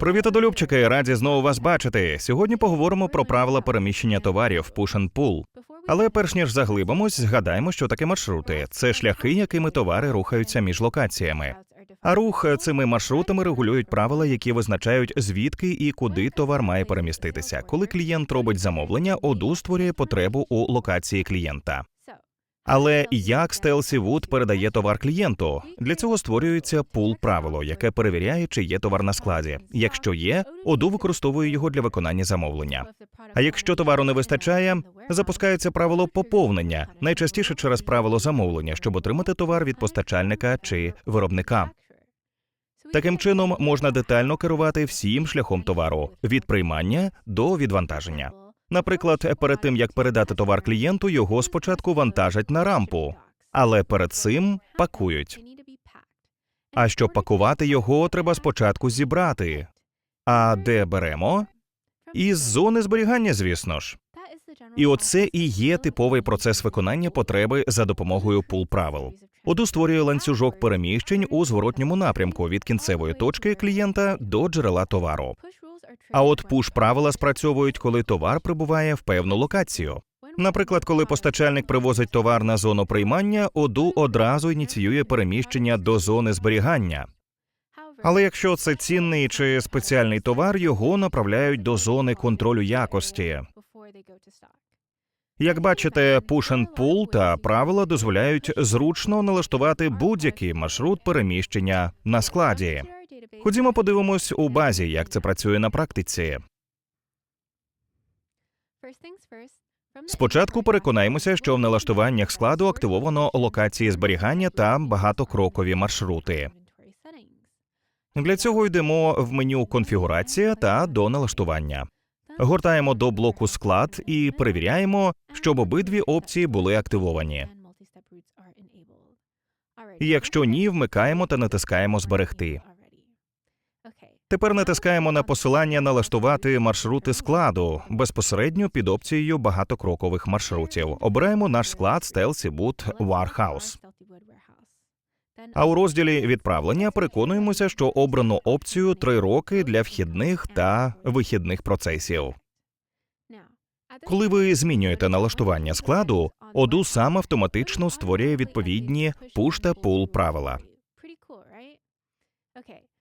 Привіт, одолюбчики! Раді знову вас бачити. Сьогодні поговоримо про правила переміщення товарів push and pull. Але перш ніж заглибимось, згадаємо, що таке маршрути. Це шляхи, якими товари рухаються між локаціями. А рух цими маршрутами регулюють правила, які визначають звідки і куди товар має переміститися. Коли клієнт робить замовлення, ОДУ створює потребу у локації клієнта. Але як Стелсі Вуд передає товар клієнту? Для цього створюється пул правило, яке перевіряє, чи є товар на складі. Якщо є, ОДУ використовує його для виконання замовлення. А якщо товару не вистачає, запускається правило поповнення, найчастіше через правило замовлення, щоб отримати товар від постачальника чи виробника. Таким чином можна детально керувати всім шляхом товару від приймання до відвантаження. Наприклад, перед тим як передати товар клієнту, його спочатку вантажать на рампу, але перед цим пакують. А щоб пакувати його, треба спочатку зібрати. А де беремо? Із зони зберігання, звісно ж. І оце і є типовий процес виконання потреби за допомогою пул правил. ОДУ створює ланцюжок переміщень у зворотньому напрямку від кінцевої точки клієнта до джерела товару. А от пуш правила спрацьовують, коли товар прибуває в певну локацію. Наприклад, коли постачальник привозить товар на зону приймання, ОДУ одразу ініціює переміщення до зони зберігання. Але якщо це цінний чи спеціальний товар, його направляють до зони контролю якості. Як бачите, push and pull та правила дозволяють зручно налаштувати будь-який маршрут переміщення на складі. Ходімо, подивимось у базі, як це працює на практиці. Спочатку переконаємося, що в налаштуваннях складу активовано локації зберігання та багатокрокові маршрути. Для цього йдемо в меню Конфігурація та до налаштування. Гортаємо до блоку склад і перевіряємо, щоб обидві опції були активовані. Якщо ні, вмикаємо та натискаємо Зберегти. Тепер натискаємо на посилання налаштувати маршрути складу безпосередньо під опцією багатокрокових маршрутів. Обираємо наш склад Stealthy Boot Warehouse. А у розділі відправлення переконуємося, що обрано опцію три роки для вхідних та вихідних процесів. Коли ви змінюєте налаштування складу, ОДУ сам автоматично створює відповідні push та pull правила.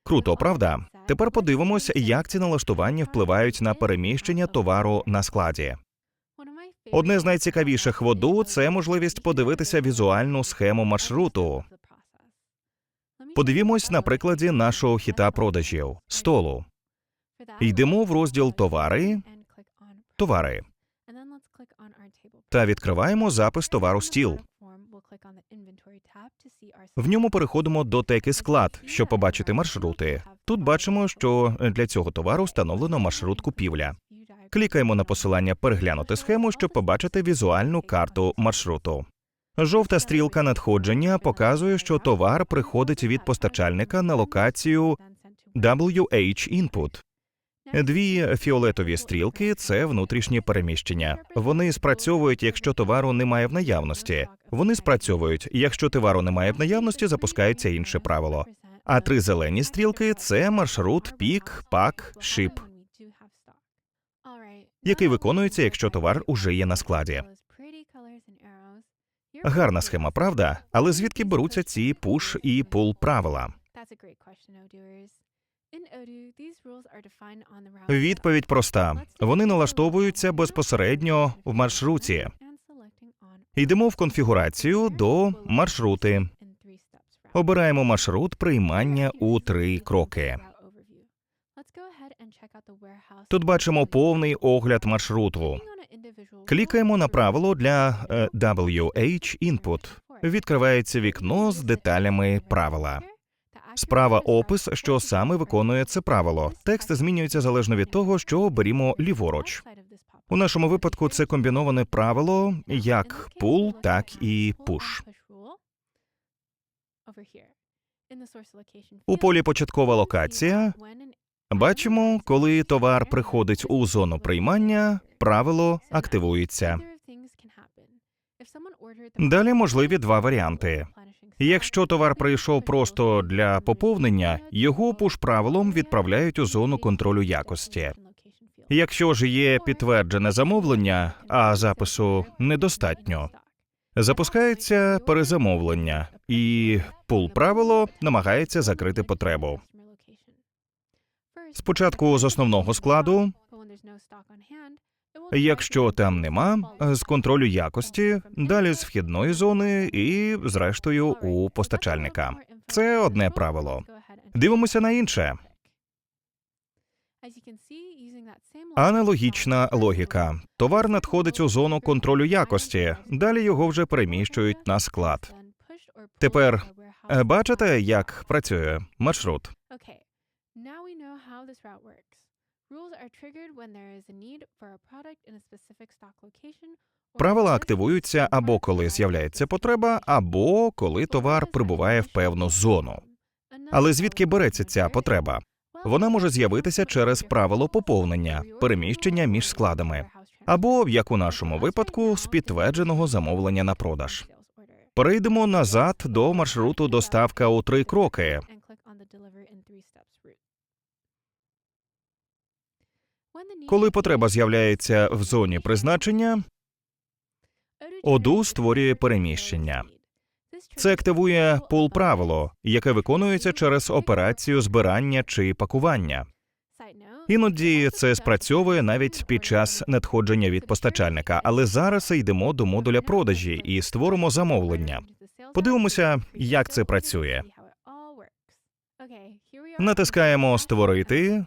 Круто, правда? Тепер подивимося, як ці налаштування впливають на переміщення товару на складі. Одне з найцікавіших в ОДУ – це можливість подивитися візуальну схему маршруту. Подивімось на прикладі нашого хіта продажів столу. Йдемо в розділ товари, товари та відкриваємо запис товару стіл. В ньому переходимо до теки склад, щоб побачити маршрути. Тут бачимо, що для цього товару встановлено маршрут купівля. Клікаємо на посилання переглянути схему, щоб побачити візуальну карту маршруту. Жовта стрілка надходження показує, що товар приходить від постачальника на локацію WH Input. Дві фіолетові стрілки це внутрішнє переміщення. Вони спрацьовують, якщо товару немає в наявності. Вони спрацьовують, якщо товару немає в наявності, запускається інше правило. А три зелені стрілки це маршрут пік, пак, шип, який виконується, якщо товар уже є на складі. Гарна схема, правда? Але звідки беруться ці пуш і пул правила? Відповідь проста: вони налаштовуються безпосередньо в маршруті. Йдемо в конфігурацію до маршрути. Обираємо маршрут приймання у три кроки. Тут бачимо повний огляд маршруту. Клікаємо на правило для е, WH Input. Відкривається вікно з деталями правила. Справа опис, що саме виконує це правило. Текст змінюється залежно від того, що оберімо ліворуч. У нашому випадку це комбіноване правило як pull, так і push. У полі початкова локація. бачимо, коли товар приходить у зону приймання, правило активується. Далі можливі два варіанти: Якщо товар прийшов просто для поповнення, його пуш правилом відправляють у зону контролю якості. Якщо ж є підтверджене замовлення, а запису недостатньо, запускається перезамовлення, і пул правило намагається закрити потребу. Спочатку з основного складу, якщо там нема, з контролю якості, далі з вхідної зони і, зрештою, у постачальника. Це одне правило. Дивимося на інше. Аналогічна логіка. Товар надходить у зону контролю якості, далі його вже переміщують на склад. Тепер Е, Бачите, як працює маршрут? Правила активуються або коли з'являється потреба, або коли товар прибуває в певну зону. Але звідки береться ця потреба? Вона може з'явитися через правило поповнення, переміщення між складами, або, як у нашому випадку, з підтвердженого замовлення на продаж. Перейдемо назад до маршруту доставка у три кроки. Коли потреба з'являється в зоні призначення, ОДУ створює переміщення. Це активує пул правило, яке виконується через операцію збирання чи пакування. Іноді це спрацьовує навіть під час надходження від постачальника, але зараз йдемо до модуля продажі і створимо замовлення. Подивимося, як це працює. Натискаємо «Створити»,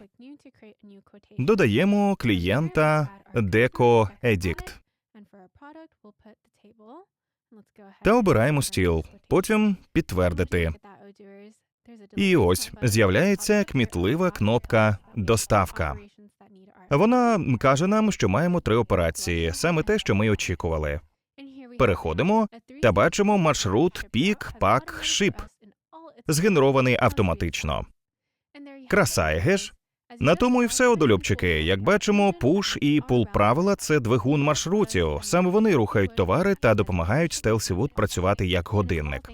Додаємо клієнта Deco Edict та обираємо стіл. Потім підтвердити. І ось з'являється кмітлива кнопка Доставка. Вона каже нам, що маємо три операції, саме те, що ми очікували. Переходимо та бачимо маршрут пік, пак, шип, згенерований автоматично. Краса, еге ж? На тому і все, одолюбчики. Як бачимо, пуш і пул правила це двигун маршрутів. Саме вони рухають товари та допомагають Стелсівуд працювати як годинник.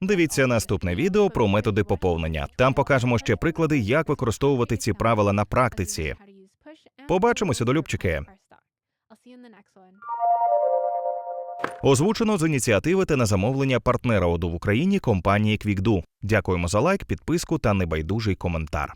Дивіться наступне відео про методи поповнення. Там покажемо ще приклади, як використовувати ці правила на практиці. Побачимося, долюбчики. Озвучено з ініціативи та на замовлення партнера ОДУ в Україні компанії QuickDo. Дякуємо за лайк, підписку та небайдужий коментар.